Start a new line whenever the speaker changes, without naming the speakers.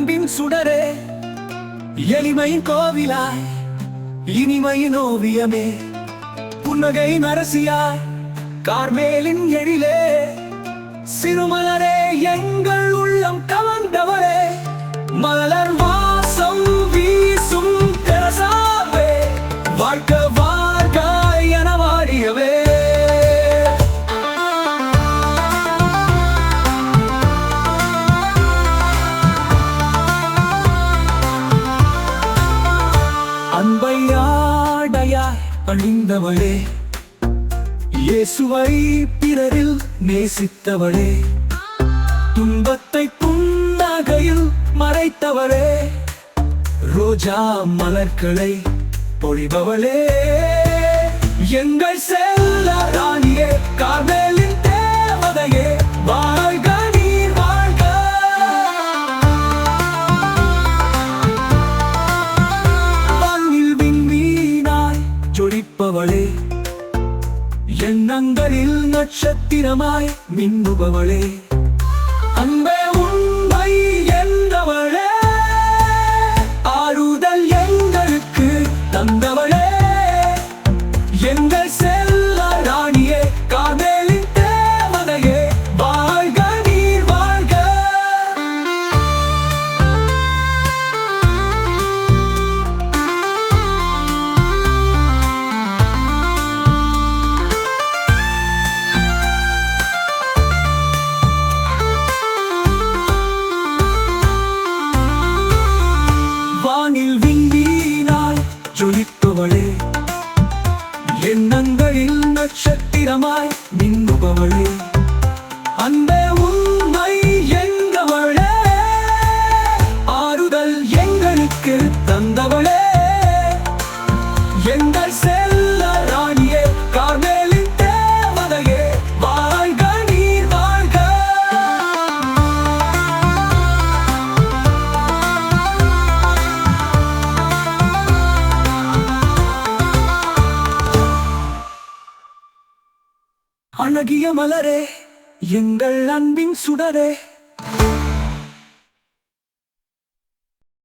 அன்பின் சுடரே எளிமையின் கோவிலாய் இனிமையின் ஓவியமே. புன்னகை அரசியாய் கார்மேலின் எழிலே சிறுமல அன்பை ஆடையாய் இயேசுவை பிறரில் நேசித்தவளே துன்பத்தை புன்னகையில் மறைத்தவளே ரோஜா மலர்களை பொழிபவளே. எங்கள் செல்ல ராணியே காதலின் இருப்பவளே எண்ணங்களில் நட்சத்திரமாய் மின்னுபவளே. அன்பே உண்மை என்றவளே ஆறுதல் எங்களுக்கு தந்தவளே. எங்கள் செல்ல நட்சத்திரமாய் மின்னுபவளே அன்பே உண்மை எங்கவளே. ஆறுதல் எங்களுக்கு தந்தவளே. எங்கள் சே அழகிய மலரே எங்கள் அன்பின் சுடரே.